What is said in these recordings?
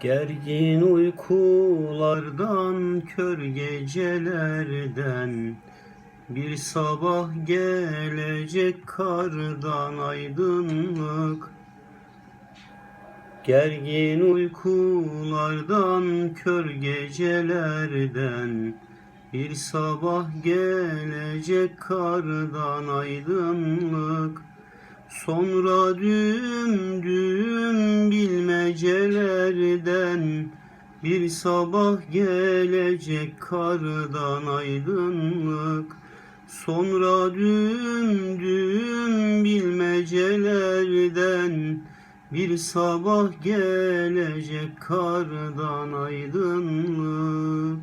Gergin uykulardan, kör gecelerden Bir sabah gelecek kardan aydınlık. Gergin uykulardan, kör gecelerden Bir sabah gelecek kardan aydınlık. Sonra düğüm bilmecelerden Bir sabah gelecek kardan aydınlık. Sonra düğüm düğüm bilmecelerden Bir sabah gelecek kardan aydınlık.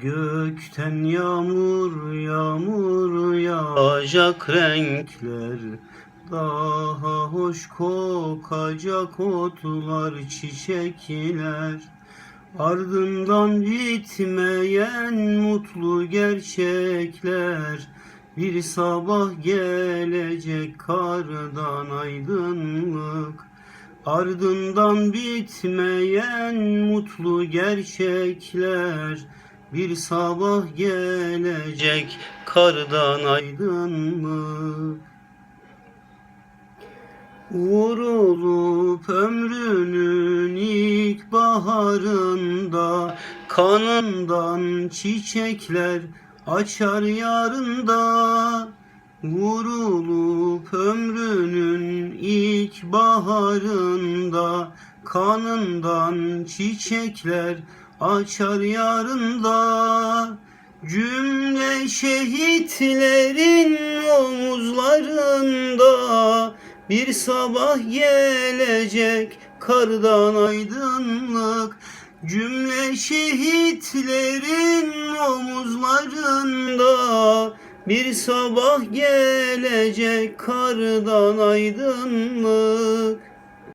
Gökten yağmur yağmur yağacak renkler Daha hoş kokacak otlar çiçekler. Ardından bitmeyen mutlu gerçekler. Bir sabah gelecek kardan aydınlık. Ardından bitmeyen mutlu gerçekler. Bir sabah gelecek kardan aydınlık Vurulup ömrünün ilk baharında Kanından çiçekler açar yarında. Vurulup ömrünün ilk baharında Kanından çiçekler açar yarında. Cümle şehitlerin omuzlarında bir sabah gelecek kardan aydınlık Cümle şehitlerin omuzlarında. Bir sabah gelecek kardan aydınlık